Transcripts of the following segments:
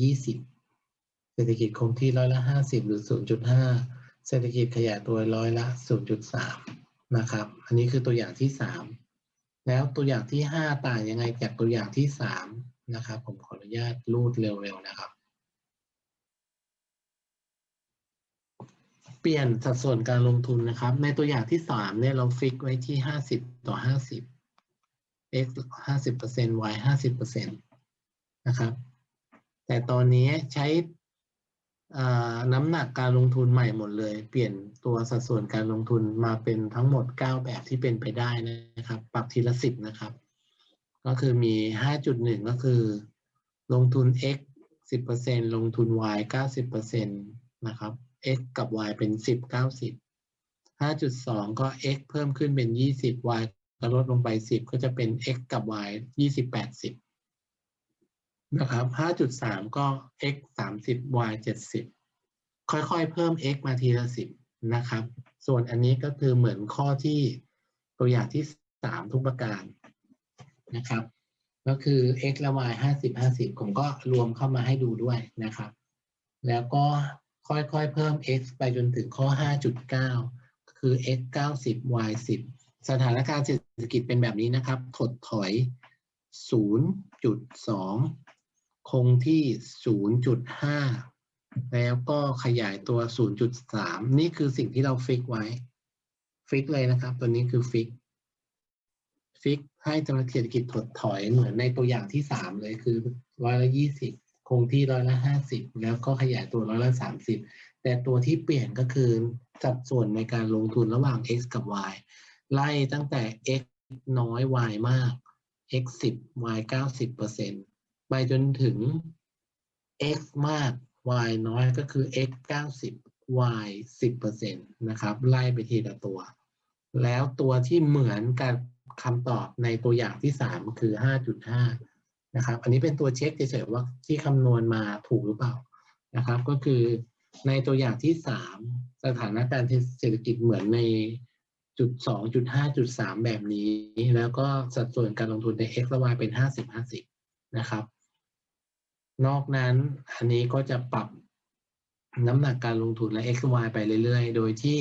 ยี่สิบเศรษฐกิจคงที่ร้อยละห้าสิบหรือศูนย์จุดห้าเศรษฐกิจขยายตัวร้อยละศูนย์จุดสามนะครับ อันนี้คือตัวอย่างที่สามแล้วตัวอย่างที่ห้าต่างยังไงจากตัวอย่างที่สามนะครับ ผมขออนุญาตรูดเร็วๆนะครับ เปลี่ยนสัดส่วนการลงทุนนะครับ ในตัวอย่างที่สามเนี่ยเราฟิกไว้ที่ห้าสิบต่อห้าสิบ x ห้าสิบเปอร์เซ็นต์ y ห้าสิบเปอร์เซ็นต์นะครับ แต่ตอนนี้ใช้น้ำหนักการลงทุนใหม่หมดเลย เปลี่ยนตัวสัดส่วนการลงทุนมาเป็นทั้งหมดเก้าแบบที่เป็นไปได้นะครับ ปรับทีละสิบนะครับ ก็คือมีห้าจุดหนึ่งก็คือ ลงทุน x สิบเปอร์เซ็นลงทุน y เก้าสิบเปอร์เซ็นะครับ x กับ y เป็นสิบเก้าสิบห้าจุดสองก็ x เพิ่มขึ้นเป็นยี่สิบ y ก็ลดลงไปสิบก็จะเป็น x กับ y ยี่สิบแปดสิบ นะครับห้าจุดสามก็ x สามสิบ y เจ็ดสิบค่อยๆ เพิ่ม x มาทีละสิบนะครับ ส่วนอันนี้ก็คือเหมือนข้อที่ตัวอย่างที่สามทุกประการนะครับ ก็คือ x และ y ห้าสิบห้าสิบผมก็รวมเข้ามาให้ดูด้วยนะครับ แล้วก็ค่อยๆ เพิ่ม x ไปจนถึงข้อ 5.9 คือ x 90 y 10 สถานการณ์เศรษฐกิจเป็นแบบนี้นะครับ ถดถอย 0.2 คงที่ 0.5 แล้วก็ขยายตัว 0.3 นี่คือสิ่งที่เราฟิกไว้ ฟิกเลยนะครับ ตัวนี้คือฟิก ฟิกให้เศรษฐกิจถดถอยเหมือนในตัวอย่างที่สามเลยคือร้อยละยี่สิบคงที่ร้อยละห้าสิบแล้วก็ขยายตัวร้อยละสามสิบแต่ตัวที่เปลี่ยนก็คือสัดส่วนในการลงทุนระหว่าง x กับ y ไล่ตั้งแต่ x น้อย y มาก x สิบ y เก้าสิบเปอร์เซ็น ไปจนถึง x มาก y น้อยก็คือ x เก้าสิบ y สิบเปอร์เซ็นตนะครับไล่ไปทีละตัว แล้วตัวที่เหมือนกับคำตอบในตัวอย่างที่สามคือ 5.5 นะครับ อันนี้เป็นตัวเช็คเฉยๆว่าที่คำนวณมาถูกหรือเปล่านะครับ ก็คือในตัวอย่างที่สามสถานการณ์เศรษฐกิจเหมือนในจุดสองจุดห้าจุดสามแบบนี้ แล้วก็สัดส่วนการลงทุนใน x และ y เป็นห้าสิบห้าสิบนะครับ นอกนั้นอันนี้ก็จะปรับน้ำหนักการลงทุนและ x y ไปเรื่อยๆ โดยที่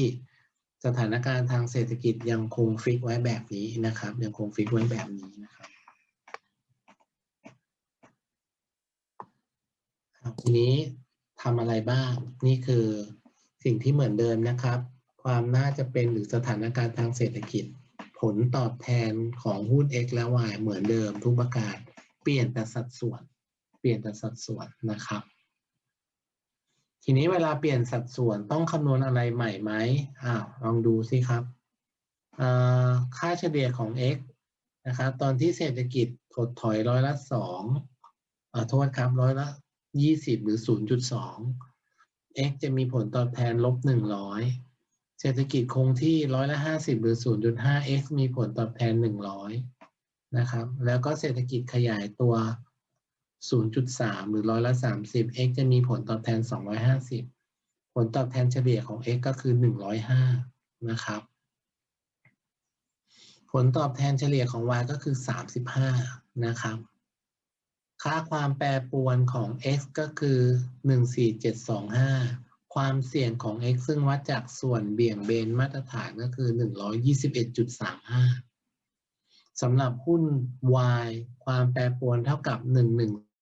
สถานการณ์ทางเศรษฐกิจยังคงฟิกไว้แบบนี้นะครับ ยังคงฟิกไว้แบบนี้นะครับทีนี้ทำอะไรบ้าง นี่คือสิ่งที่เหมือนเดิมนะครับ ความน่าจะเป็นหรือสถานการณ์ทางเศรษฐกิจ ผลตอบแทนของหุ้น X และ Y เหมือนเดิมทุกประการ เปลี่ยนแต่สัดส่วน เปลี่ยนแต่สัดส่วนนะครับ ทีนี้เวลาเปลี่ยนสัดส่วนต้องคำนวณอะไรใหม่ไหมอ้าวลองดูสิครับค่าเฉลี่ยของ x นะครับตอนที่เศรษฐกิจถดถอยร้อยละสองโทษครับร้อยละยี่สิบหรือศูนย์จุดสอง x จะมีผลตอบแทนลบหนึ่งร้อยเศรษฐกิจคงที่ร้อยละห้าสิบหรือศูนย์จุดห้า x มีผลตอบแทนหนึ่งร้อยนะครับ แล้วก็เศรษฐกิจขยายตัว 0.3 หรือร้อยละ30 x จะมีผลตอบแทน 250 ผลตอบแทนเฉลี่ยของ x ก็คือ 105 นะครับ ผลตอบแทนเฉลี่ยของ y ก็คือ 35 นะครับ ค่าความแปรปรวนของ x ก็คือ 14725 ความเสี่ยงของ x ซึ่งวัดจากส่วนเบี่ยงเบนมาตรฐานก็คือ 121.35สำหรับหุ้น y ความแปรปรวนเท่ากับ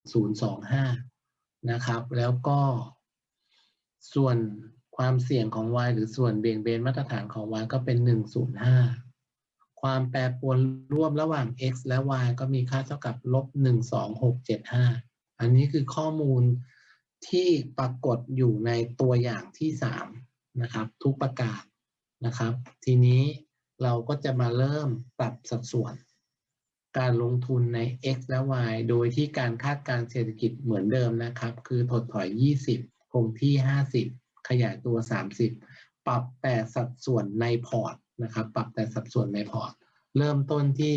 0.25 นะครับ แล้วก็ส่วนความเสี่ยงของ y หรือส่วนเบี่ยงเบนมาตรฐานของ y ก็เป็น 105 ความแปรปรวนร่วมระหว่าง x และ y ก็มีค่าเท่ากับลบ 12675 อันนี้คือข้อมูลที่ปรากฏอยู่ในตัวอย่างที่ 3 นะครับ ทุกประการนะครับ ทีนี้เราก็จะมาเริ่มปรับสัดส่วน การลงทุนใน x และ y โดยที่การคาดการเศรษฐกิจเหมือนเดิมนะครับ คือถดถอย 20 คงที่ 50 ขยายตัว 30 ปรับแต่สัดส่วนในพอร์ตนะครับ ปรับแต่สัดส่วนในพอร์ต เริ่มต้นที่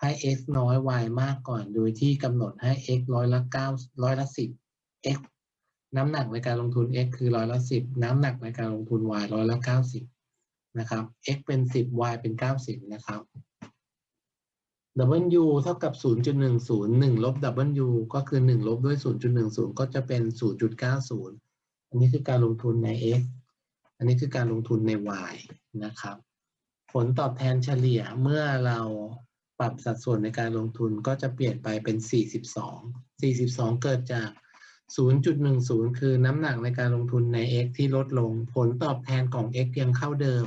ให้ x น้อย y มากก่อน โดยที่กำหนดให้ x ร้อยละ9ร้อยละ 10 x น้ำหนักในการลงทุน x คือร้อยละ 10 น้ำหนักในการลงทุน y ร้อยละ 90 นะครับ x เป็น 10 y เป็น 90 นะครับ W เท่ากับ 0.10 1ลบ W ก็คือ 1 ลบด้วย 0.10 ก็จะเป็น 0.90 อันนี้คือการลงทุนใน X อันนี้คือการลงทุนใน Y นะครับ ผลตอบแทนเฉลี่ยเมื่อเราปรับสัดส่วนในการลงทุนก็จะเปลี่ยนไปเป็น 42 42 เกิดจาก 0.10 คือน้ำหนักในการลงทุนใน X ที่ลดลง ผลตอบแทนของ X ยังเท่าเดิม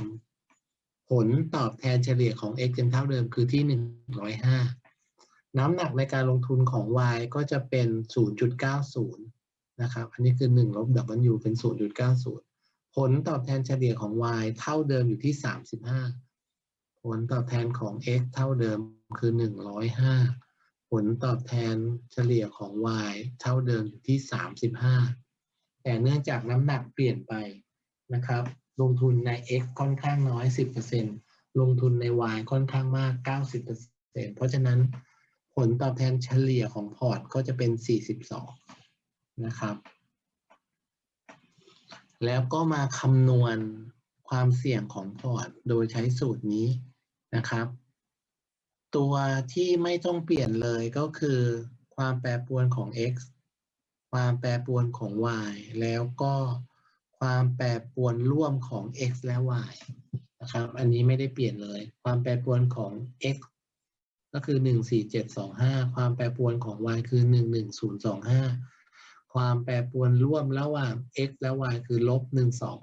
ผลตอบแทนเฉลี่ยของ x ยังเท่าเดิมคือที่ 105 น้ำหนักในการลงทุนของ y ก็จะเป็น 0.90 นะครับ อันนี้คือ 1 ลบ w เป็น 0.90 ผลตอบแทนเฉลี่ยของ y เท่าเดิมอยู่ที่ 35 ผลตอบแทนของ x เท่าเดิมคือ 105 ผลตอบแทนเฉลี่ยของ y เท่าเดิมอยู่ที่ 35 แต่เนื่องจากน้ำหนักเปลี่ยนไปนะครับ ลงทุนใน X ค่อนข้างน้อย 10%ลงทุนใน Y ค่อนข้างมาก 90%เพราะฉะนั้นผลตอบแทนเฉลี่ยของพอร์ตก็จะเป็น 42 นะครับ แล้วก็มาคำนวณความเสี่ยงของพอร์ตโดยใช้สูตรนี้นะครับ ตัวที่ไม่ต้องเปลี่ยนเลยก็คือความแปรปรวนของ x ความแปรปรวนของ y แล้วก็ ความแปรปรวนร่วมของ x และ y นะครับ อันนี้ไม่ได้เปลี่ยนเลย ความแปรปรวนของ x ก็คือ 14725 ความแปรปรวนของ y คือ 11025 ความแปรปรวนร่วมระหว่าง x และ y คือลบ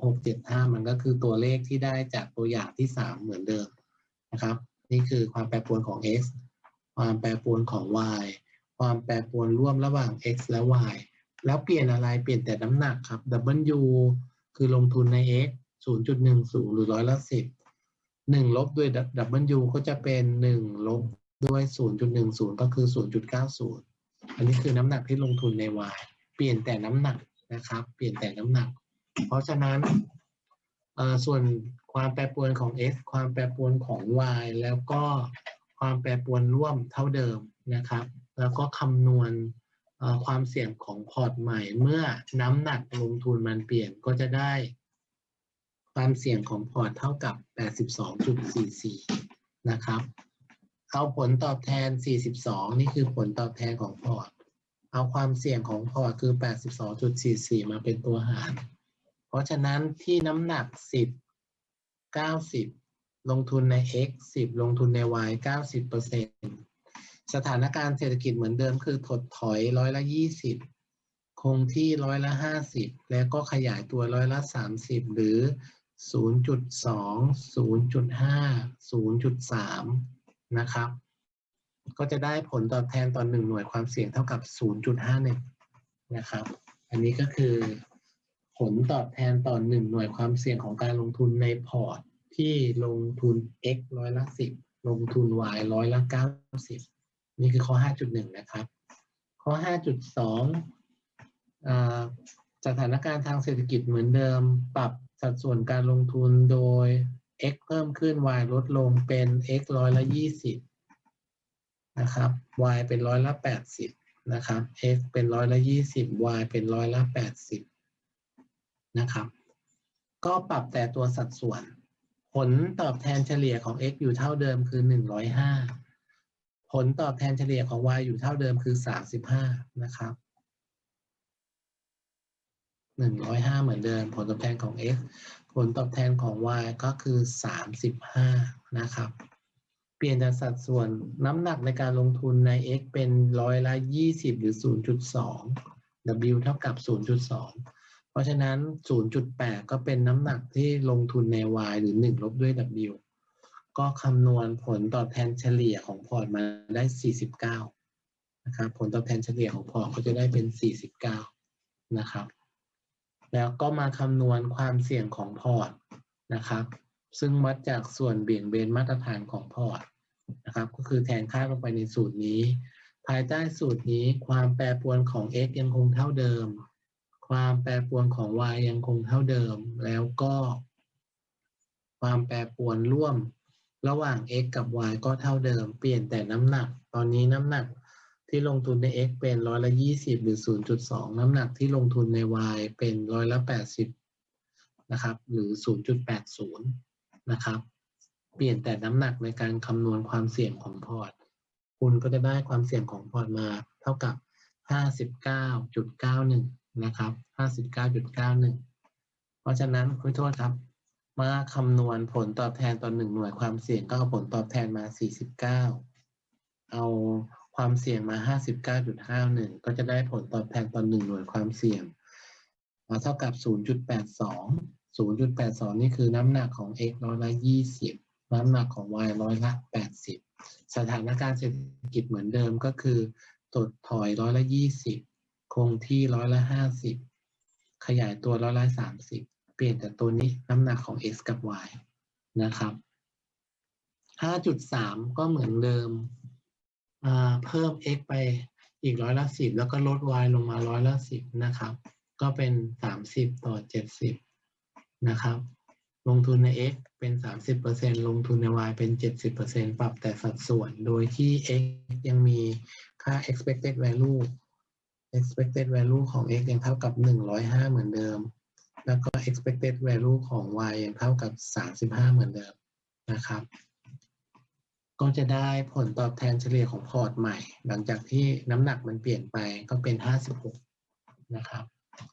12675 มันก็คือตัวเลขที่ได้จากตัวอย่างที่ 3 เหมือนเดิมนะครับ นี่คือความแปรปรวนของ x ความแปรปรวนของ y ความแปรปรวนร่วมระหว่าง x และ y แล้วเปลี่ยนอะไรเปลี่ยนแต่น้ำหนักครับ W คือลงทุนใน x 0.10 หรือร้อยละ10 1ลบด้วย W ก็จะเป็น 1 ลบด้วย 0.10 ก็คือ 0.90 อันนี้คือน้ำหนักที่ลงทุนใน y เปลี่ยนแต่น้ำหนักนะครับ เปลี่ยนแต่น้ำหนัก เพราะฉะนั้นส่วนความแปรปรวนของ x ความแปรปรวนของ y แล้วก็ความแปรปรวนร่วมเท่าเดิมนะครับ แล้วก็คำนวณ ความเสี่ยงของพอร์ตใหม่ เมื่อน้ำหนักลงทุนมันเปลี่ยนก็จะได้ ความเสี่ยงของพอร์ตเท่ากับ 82.44 นะครับ เอาผลตอบแทน 42 นี่คือผลตอบแทนของพอร์ต เอาความเสี่ยงของพอร์ตคือ 82.44 มาเป็นตัวหาร เพราะฉะนั้นที่น้ำหนัก 10 90 ลงทุนใน x 10 ลงทุนใน y 90เปอร์เซ็นต์ สถานการณ์เศรษฐกิจเหมือนเดิมคือถดถอยร้อยละยี่สิบคงที่ร้อยละห้าสิบแล้วก็ขยายตัวร้อยละสามสิบหรือศูนย์จุดสองศูนย์จุดห้าศูนย์จุดสามนะครับ ก็จะได้ผลตอบแทนต่อหนึ่งหน่วยความเสี่ยงเท่ากับศูนย์จุดห้าหนึ่งนะครับ อันนี้ก็คือผลตอบแทนต่อหนึ่งหน่วยความเสี่ยงของการลงทุนในพอร์ตที่ลงทุน x ร้อยละสิบลงทุน y ร้อยละเก้าสิบ นี่คือข้อ 5.1 นะครับ ข้อ 5.2 สถานการณ์ทางเศรษฐกิจเหมือนเดิม ปรับสัดส่วนการลงทุนโดย x เพิ่มขึ้น y ลดลงเป็น x ร้อยละ20 นะครับ y เป็นร้อยละ80 นะครับ x เป็นร้อยละ20 y เป็นร้อยละ80 นะครับ ก็ปรับแต่ตัวสัดส่วน ผลตอบแทนเฉลี่ยของ x อยู่เท่าเดิมคือ 105 ผลตอบแทนเฉลี่ยของ y อยู่เท่าเดิมคือ 35 นะครับ105 เหมือนเดิม ผลตอบแทนของ x ผลตอบแทนของ y ก็คือ 35 นะครับ เปลี่ยนจากสัดส่วนน้ำหนักในการลงทุนใน x เป็นร้อยละ 20 หรือ 0.2 w เท่ากับ 0.2 เพราะฉะนั้น 0.8 ก็เป็นน้ำหนักที่ลงทุนใน y หรือ 1 ลบด้วย w ก็คำนวณผลตอบแทนเฉลี่ยของพอร์ตมาได้ 49 นะครับ ผลตอบแทนเฉลี่ยของพอร์ตก็จะได้เป็น 49 นะครับ แล้วก็มาคำนวณความเสี่ยงของพอร์ตนะครับ ซึ่งวัดจากส่วนเบี่ยงเบนมาตรฐานของพอร์ตนะครับ ก็คือแทนค่าลงไปในสูตรนี้ ภายใต้สูตรนี้ความแปรปรวนของ x ยังคงเท่าเดิม ความแปรปรวนของ y ยังคงเท่าเดิม แล้วก็ ความแปรปรวนร่วม ระหว่าง x กับ y ก็เท่าเดิม เปลี่ยนแต่น้ำหนัก ตอนนี้น้ำหนักที่ลงทุนใน x เป็นร้อยละยี่สิบหรือ0.2น้ำหนักที่ลงทุนใน y เป็นร้อยละ80นะครับ หรือ0.80นะครับ เปลี่ยนแต่น้ำหนักในการคำนวณความเสี่ยงของพอร์ต คุณก็จะได้ความเสี่ยงของพอร์ตมาเท่ากับ59.91นะครับ59.91เพราะฉะนั้นขอโทษครับ มาคำนวณผลตอบแทนต่อหนึ่งหน่วยความเสี่ยงก็เอาผลตอบแทนมา 49 เอาความเสี่ยงมา 59.51 ก็จะได้ผลตอบแทนต่อหนึ่งหน่วยความเสี่ยงมาเท่ากับ 0.82 0.82 นี่คือน้ำหนักของ x ร้อยละ 20 น้ำหนักของ y ร้อยละ 80 สถานการณ์เศรษฐกิจเหมือนเดิมก็คือถดถอยร้อยละ 20 คงที่ร้อยละ 50 ขยายตัวร้อยละ 30 เปลี่ยนแต่ตัวนี้น้ำหนักของ x กับ y นะครับ5.3 ก็เหมือนเดิม เพิ่ม x ไปอีกร้อยละ10แล้วก็ลด y ลงมาร้อยละ10นะครับ ก็เป็น 30 ต่อ 70 นะครับ ลงทุนใน x เป็น 30%ลงทุนใน y เป็น 70%ปรับแต่สัดส่วน โดยที่ x ยังมีค่า expected value expected value ของ x ยังเท่ากับ 105 เหมือนเดิม แล้วก็ expected value ของ y ยังเท่ากับ 35 เหมือนเดิมนะครับ ก็จะได้ผลตอบแทนเฉลี่ยของพอร์ตใหม่ หลังจากที่น้ำหนักมันเปลี่ยนไปก็เป็น 56 นะครับ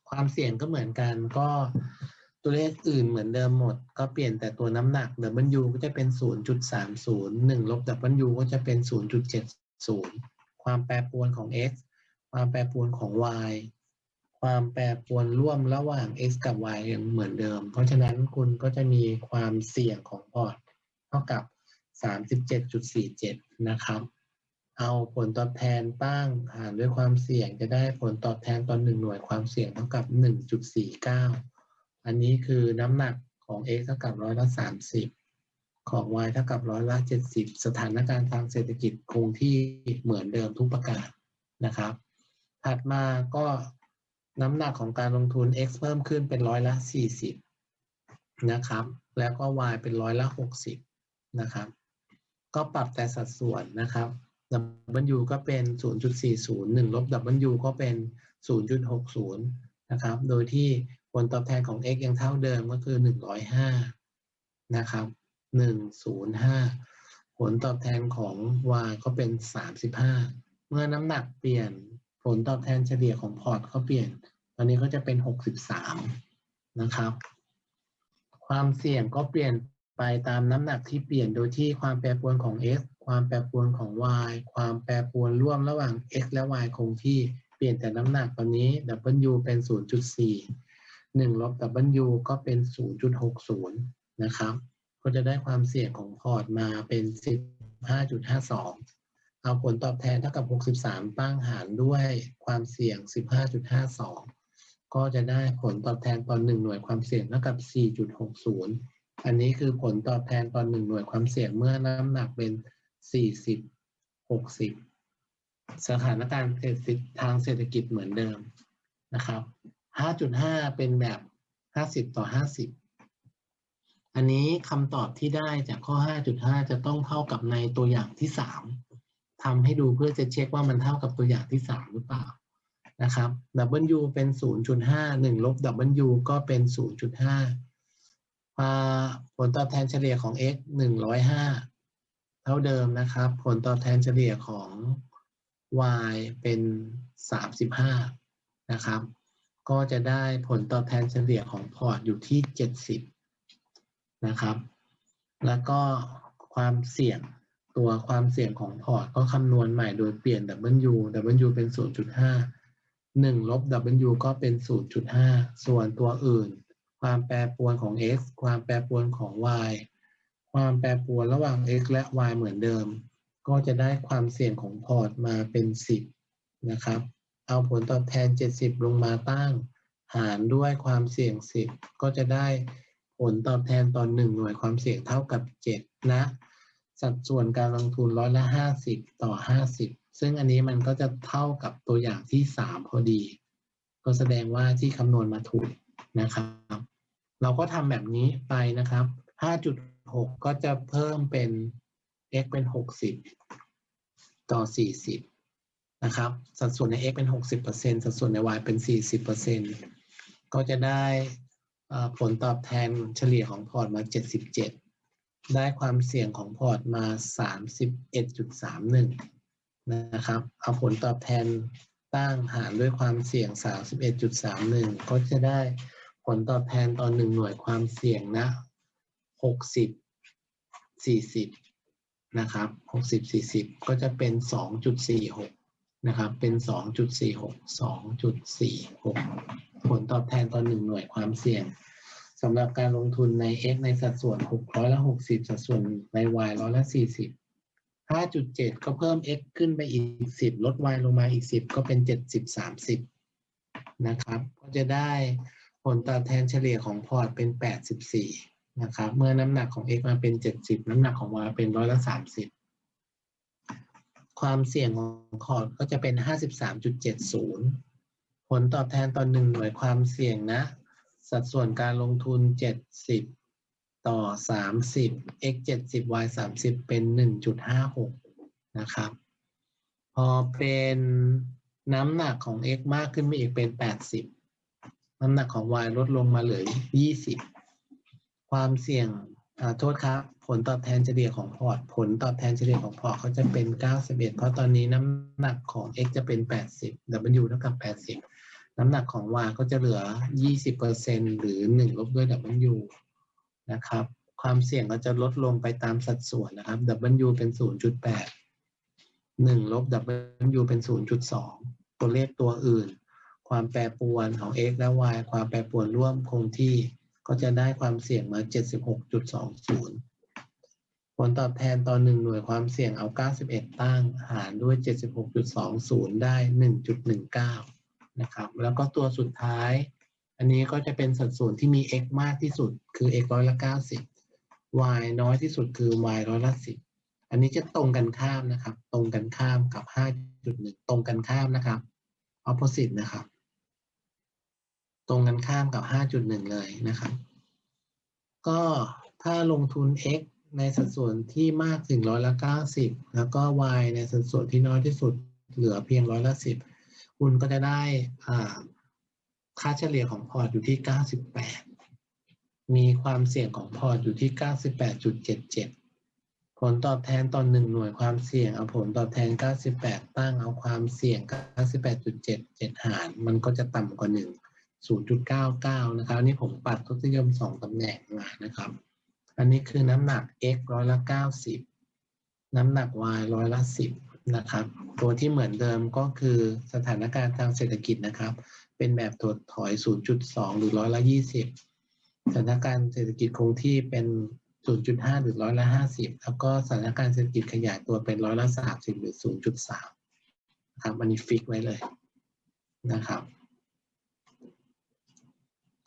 ความเสี่ยงก็เหมือนกันก็ตัวเลขอื่นเหมือนเดิมหมด ก็เปลี่ยนแต่ตัวน้ำหนัก W ก็จะเป็น 0.30 1ลบ W ก็จะเป็น 0.70 ความแปรปรวนของ x ความแปรปรวนของ y ความแปรปรวนร่วมระหว่าง x กับ y ยังเหมือนเดิม เพราะฉะนั้นคุณก็จะมีความเสี่ยงของพอร์ตเท่ากับ 37.47 นะครับ เอาผลตอบแทนตั้งหารด้วยความเสี่ยงจะได้ผลตอบแทนตอนหนึ่งหน่วยความเสี่ยงเท่ากับ 1.49 อันนี้คือน้ำหนักของ x เท่ากับร้อยละ 30 ของ y เท่ากับร้อยละ 70 สถานการณ์ทางเศรษฐกิจคงที่เหมือนเดิมทุกประการนะครับ ถัดมาก็ น้ำหนักของการลงทุน x เพิ่มขึ้นเป็นร้อยละ 40 นะครับ แล้วก็ y เป็นร้อยละ 60 นะครับ ก็ปรับแต่สัดส่วนนะครับ W ก็เป็น 0.40 1ลบ W ก็เป็น 0.60 นะครับ โดยที่ผลตอบแทนของ x ยังเท่าเดิมก็คือ 105 นะครับ 105 ผลตอบแทนของ y ก็เป็น 35 เมื่อน้ำหนักเปลี่ยน ผลตอบแทนเฉลี่ยของพอร์ตก็เปลี่ยน ตอนนี้ก็จะเป็น 63 นะครับ ความเสี่ยงก็เปลี่ยนไปตามน้ำหนักที่เปลี่ยนโดยที่ความแปรปรวนของ x ความแปรปรวนของ y ความแปรปรวนร่วมระหว่าง x และ y คงที่เปลี่ยนแต่น้ำหนักตอนนี้ w เป็น 0.4 1ลบ w ก็เป็น 0.60 นะครับ ก็จะได้ความเสี่ยงของพอร์ตมาเป็น 15.52 เอาผลตอบแทนเท่ากับ 63 ตั้งหารด้วยความเสี่ยง 15.52 ก็จะได้ผลตอบแทนตอน1หน่วยความเสี่ยงเท่ากับ 4.60 อันนี้คือผลตอบแทนตอน1หน่วยความเสี่ยงเมื่อน้ำหนักเป็นสี่สิบหกสิบสถานการณ์เศรษฐกิจทางเศรษฐกิจเหมือนเดิมนะครับห้าจุดห้าเป็นแบบห้าสิบต่อห้าสิบอันนี้คำตอบที่ได้จากข้อห้าจุดห้าจะต้องเท่ากับในตัวอย่างที่สาม ทำให้ดูเพื่อจะเช็คว่ามันเท่ากับตัวอย่างที่สามหรือเปล่านะครับ W เป็น 0.5 1ลบ W ก็เป็น 0.5 ผลตอบแทนเฉลี่ยของ x 105 เท่าเดิมนะครับ ผลตอบแทนเฉลี่ยของ y เป็น 35 นะครับ ก็จะได้ผลตอบแทนเฉลี่ยของพอร์ตอยู่ที่ 70 นะครับ แล้วก็ความเสี่ยง ตัวความเสี่ยงของพอร์ตก็คำนวณใหม่โดยเปลี่ยน W W เป็น 0.5 1ลบ W ก็เป็น 0.5 ส่วนตัวอื่น ความแปรปรวนของ x ความแปรปรวนของ y ความแปรปรวนระหว่าง x และ y เหมือนเดิม ก็จะได้ความเสี่ยงของพอร์ตมาเป็น 10 นะครับ เอาผลตอบแทน 70 ลงมาตั้ง หารด้วยความเสี่ยง 10 ก็จะได้ผลตอบแทนตอน1หน่วยความเสี่ยงเท่ากับ 7 นะ สัดส่วนการลงทุนร้อยละ50ต่อ50ซึ่งอันนี้มันก็จะเท่ากับตัวอย่างที่3พอดี ก็แสดงว่าที่คำนวณมาถูกนะครับ เราก็ทำแบบนี้ไปนะครับ5.6ก็จะเพิ่มเป็น x เป็น60ต่อ40นะครับ สัดส่วนใน x เป็น 60%สัดส่วนใน y เป็น 40%ก็จะได้ผลตอบแทนเฉลี่ยของพอร์ตมา 77 ได้ความเสี่ยงของพอร์ตมา 31.31 นะครับ เอาผลตอบแทนตั้งหารด้วยความเสี่ยง 31.31 ก็จะได้ผลตอบแทนต่อหนึ่งหน่วยความเสี่ยงนะ 60 40 นะครับ 60 40 ก็จะเป็น 2.46 นะครับ เป็น 2.46 2.46 ผลตอบแทนต่อหนึ่งหน่วยความเสี่ยง สำหรับการลงทุนใน X ในสัดส่วน600ละ60 สัดส่วนใน Y ร้อยละ40 5.7 ก็เพิ่ม x ขึ้นไปอีก 10 ลด y ลงมาอีก 10 ก็เป็น 70 30 นะครับ ก็จะได้ผลตอบแทนเฉลี่ยของพอร์ตเป็น 84 นะครับ เมื่อน้ำหนักของ x มาเป็น 70 น้ำหนักของ y เป็นร้อยละ30 ความเสี่ยงของพอร์ตก็จะเป็น 53.70 ผลตอบแทนต่อหนึ่งหน่วยความเสี่ยงนะ สัดส่วนการลงทุน 70 ต่อ 30 x 70 y 30 เป็น 1.56 นะครับ พอเป็นน้ำหนักของ x มากขึ้นไปอีกเป็น 80 น้ำหนักของ y ลดลงมาเหลือ 20 ความเสี่ยงอ่าโทษครับ ผลตอบแทนเฉลี่ยของพอร์ต ผลตอบแทนเฉลี่ยของพอร์ตเขาจะเป็น 91 เพราะตอนนี้น้ำหนักของ x จะเป็น 80 w เท่ากับ 80 น้ำหนักของ y ก็จะเหลือ 20%หรือ 1 ลบด้วย w นะครับ ความเสี่ยงก็จะลดลงไปตามสัดส่วนนะครับ W เป็น 0.8 1 ลบ W เป็น 0.2 ตัวเลขตัวอื่น ความแปรปรวนของ x และ y ความแปรปรวนร่วมคงที่ก็จะได้ความเสี่ยงมา 76.20ผลตอบแทนต่อหนึ่งหน่วยความเสี่ยงเอา 91 ตั้ง หารด้วย 76.20 ได้ 1.19 นะครับ แล้วก็ตัวสุดท้าย อันนี้ก็จะเป็นสัดส่วนที่มี x มากที่สุดคือ x ร้อยละ90 y น้อยที่สุดคือ y ร้อยละ10อันนี้จะตรงกันข้ามนะครับ ตรงกันข้ามกับ 5.1 ตรงกันข้ามนะครับ opposite นะครับ ตรงกันข้ามกับ 5.1 เลยนะครับ ก็ถ้าลงทุน x ในสัดส่วนที่มากถึงร้อยละ 90 แล้วก็ y ในสัดส่วนที่น้อยที่สุดเหลือเพียงร้อยละ 10 คุณก็จะได้ค่าเฉลี่ยของพอร์ตอยู่ที่ 98 มีความเสี่ยงของพอร์ตอยู่ที่ 98.77 ผลตอบแทนต่อหนึ่งหน่วยความเสี่ยงเอาผลตอบแทน 98 ตั้งเอาความเสี่ยง 98.77 หาร มันก็จะต่ำกว่า 1 0.99 นะครับอันนี่ผมปัดทศนิยม 2ตำแหน่งมานะครับ อันนี้คือน้ำหนัก x ร้อยละ 90 น้ำหนัก y ร้อยละ 10 นะครับ ตัวที่เหมือนเดิมก็คือสถานการณ์ทางเศรษฐกิจนะครับ เป็นแบบถดถอย 0.2 หรือร้อยละ20 สถานการณ์เศรษฐกิจคงที่เป็น 0.5 หรือร้อยละ50 แล้วก็สถานการณ์เศรษฐกิจขยายตัวเป็นร้อยละ30 หรือ 0.3ครับอันนี้ฟิกไว้เลยนะครับ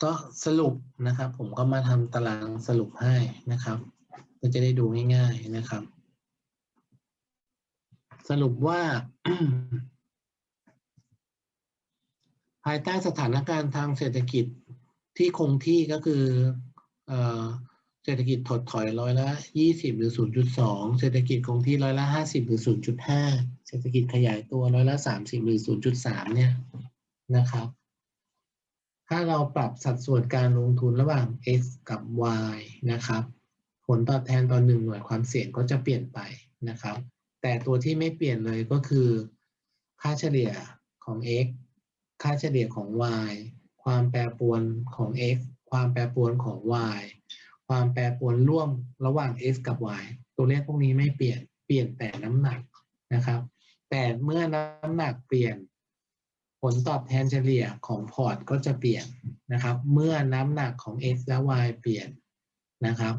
ก็สรุปนะครับ ผมก็มาทำตารางสรุปให้นะครับ ก็จะได้ดูง่ายๆนะครับ สรุปว่า ภายใต้สถานการณ์ทางเศรษฐกิจที่คงที่ก็คือเอเศรษฐกิจถดถอยร้อยละยี่สิบหรือศูนย์จุดสองเศรษฐกิจคงที่ร้อยละห้าสิบหรือศูนย์จุดห้าเศรษฐกิจขยายตัวร้อยละสามสิบหรือศูนย์จุดสามเนี่ยนะครับ ถ้าเราปรับสัดส่วนการลงทุนระหว่าง x กับ y นะครับ ผลตอบแทนต่อหนึ่งหน่วยความเสี่ยงก็จะเปลี่ยนไปนะครับ แต่ตัวที่ไม่เปลี่ยนเลยก็คือ ค่าเฉลี่ยของ x ค่าเฉลี่ยของ y ความแปรปรวนของ x ความแปรปรวนของ y ความแปรปรวนร่วมระหว่าง x กับ y ตัวเลขพวกนี้ไม่เปลี่ยน เปลี่ยนแต่น้ำหนักนะครับ แต่เมื่อน้ำหนักเปลี่ยน ผลตอบแทนเฉลี่ยของพอร์ตก็จะเปลี่ยนนะครับ เมื่อน้ำหนักของ x และ y เปลี่ยนนะครับ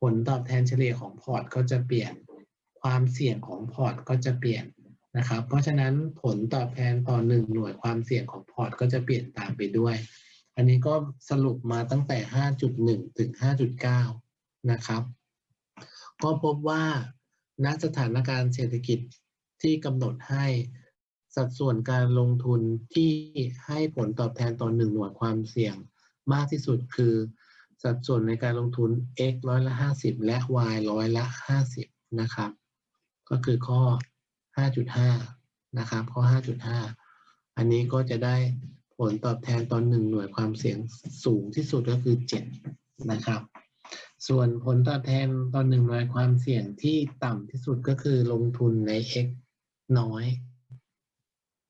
ผลตอบแทนเฉลี่ยของพอร์ตก็จะเปลี่ยน ความเสี่ยงของพอร์ตก็จะเปลี่ยนนะครับ เพราะฉะนั้นผลตอบแทนต่อหนึ่งหน่วยความเสี่ยงของพอร์ตก็จะเปลี่ยนตามไปด้วย อันนี้ก็สรุปมาตั้งแต่ 5.1 ถึง 5.9 นะครับ ก็พบว่าณสถานการณ์เศรษฐกิจที่กำหนดให้สัดส่วนการลงทุนที่ให้ผลตอบแทนต่อหนึ่งหน่วยความเสี่ยงมากที่สุดคือ สัดส่วนในการลงทุน x ร้อยละ 50 และ y ร้อยละ 50 นะครับ ก็คือข้อ 5.5 นะครับ ข้อ 5.5 อันนี้ก็จะได้ผลตอบแทนตอนหนึ่งหน่วยความเสี่ยงสูงที่สุดก็คือ 7 นะครับ ส่วนผลตอบแทนตอนหนึ่งหน่วยความเสี่ยงที่ต่ำที่สุดก็คือลงทุนใน x น้อย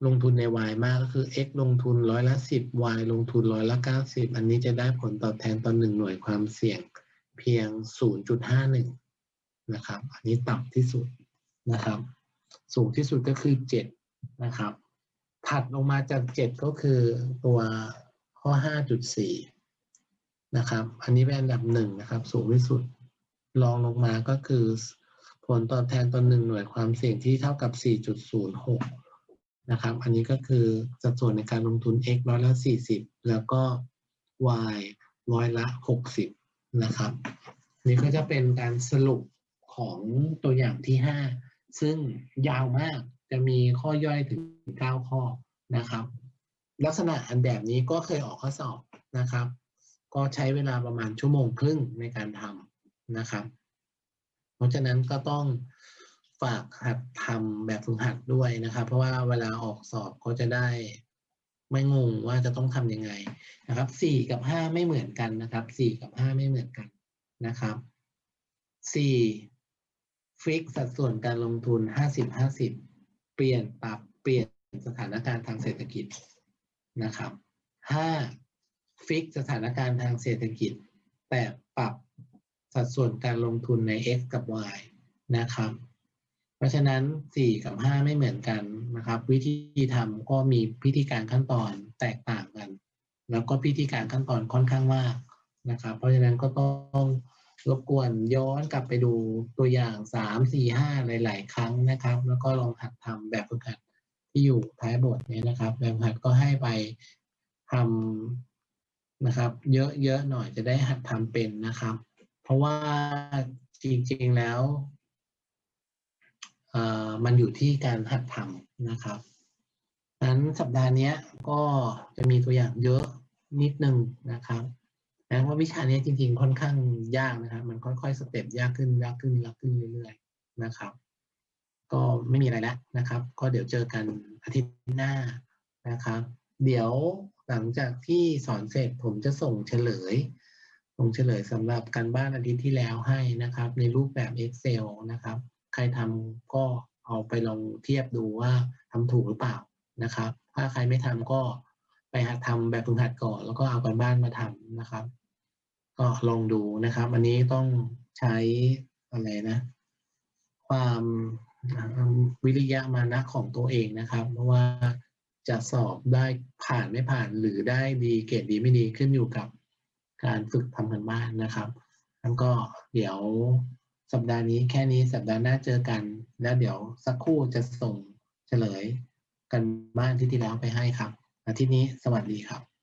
ลงทุนใน Y มากก็คือ x ลงทุนร้อยละสิบ y ลงทุนร้อยละเก้าสิบอันนี้จะได้ผลตอบแทนต่อหนึ่งหน่วยความเสี่ยงเพียงศูนย์จุดห้าหนึ่งนะครับ อันนี้ต่ำที่สุด นะครับ สูงที่สุดก็คือเจ็ดนะครับ ถัดลงมาจากเจ็ดก็คือตัวข้อห้าจุดสี่นะครับ อันนี้เป็นอันดับหนึ่งนะครับ สูงที่สุดรองลงมาก็คือ ผลตอบแทนต่อหนึ่งหน่วยความเสี่ยงที่เท่ากับ 4.06 นะครับ อันนี้ก็คือสัดส่วนในการลงทุน x ร้อยละ 40 แล้วก็ y ร้อยละ 60 นะครับ นี่ก็จะเป็นการสรุปของตัวอย่างที่ 5 ซึ่งยาวมากจะมีข้อย่อยถึง 9 ข้อนะครับ ลักษณะอันแบบนี้ก็เคยออกข้อสอบนะครับ ก็ใช้เวลาประมาณชั่วโมงครึ่งในการทำนะครับ เพราะฉะนั้นก็ต้องฝากหัดทำแบบฝึกหัดด้วยนะครับ เพราะว่าเวลาออกสอบก็จะได้ไม่งงว่าจะต้องทำยังไงนะครับสี่กับห้าไม่เหมือนกันนะครับสี่กับห้าไม่เหมือนกันนะครับสี่ ฟิกสัดส่วนการลงทุนห้าสิบห้าสิบเปลี่ยนปรับเปลี่ยนสถานการณ์ทางเศรษฐกิจนะครับห้าฟิกสถานการณ์ทางเศรษฐกิจ แต่ปรับสัดส่วนการลงทุนใน x กับ y นะครับ เพราะฉะนั้น 4 กับ 5 ไม่เหมือนกันนะครับ วิธีทำก็มีพิธีการขั้นตอนแตกต่างกัน แล้วก็พิธีการขั้นตอนค่อนข้างมากนะครับ เพราะฉะนั้นก็ต้อง รบกวนย้อนกลับไปดูตัวอย่าง3 4 5หลาย ๆ ครั้งนะครับ แล้วก็ลองหัดทำแบบฝึกหัดที่อยู่ท้ายบทนี้นะครับ แบบฝึกหัดก็ให้ไปทำนะครับ เยอะ ๆ หน่อยจะได้หัดทำเป็นนะครับ เพราะว่าจริง ๆ แล้วมันอยู่ที่การหัดทำนะครับนั้นสัปดาห์นี้ก็จะมีตัวอย่างเยอะนิดนึงนะครับ นะว่าวิชานี้จริง ๆ ค่อนข้างยากนะครับ มันค่อยๆสเต็ปยากขึ้นยากขึ้นยากขึ้นเรื่อยๆนะครับ ก็ไม่มีอะไรแล้วนะครับ ก็เดี๋ยวเจอกันอาทิตย์หน้านะครับ เดี๋ยวหลังจากที่สอนเสร็จผมจะส่งเฉลยส่งเฉลยสำหรับการบ้านอาทิตย์ที่แล้วให้นะครับ ในรูปแบบ Excel นะครับ ใครทำก็เอาไปลองเทียบดูว่าทำถูกหรือเปล่านะครับ ถ้าใครไม่ทำก็ หัดทำแบบฝึกหัดก่อนแล้วก็เอาการบ้านมาทำนะครับ ก็ลองดูนะครับ อันนี้ต้องใช้อะไรนะ ความวิริยะมานะของตัวเองนะครับ เพราะว่าจะสอบได้ผ่านไม่ผ่านหรือได้ดีเกรดดีไม่ดีขึ้นอยู่กับการฝึกทำกันบ้านนะครับแล้วก็เดี๋ยวสัปดาห์นี้แค่นี้สัปดาห์หน้าเจอกัน แล้วเดี๋ยวสักครู่จะส่งเฉลยกันบ้านที่ที่แล้วไปให้ครับ อาทิตย์นี้สวัสดีครับ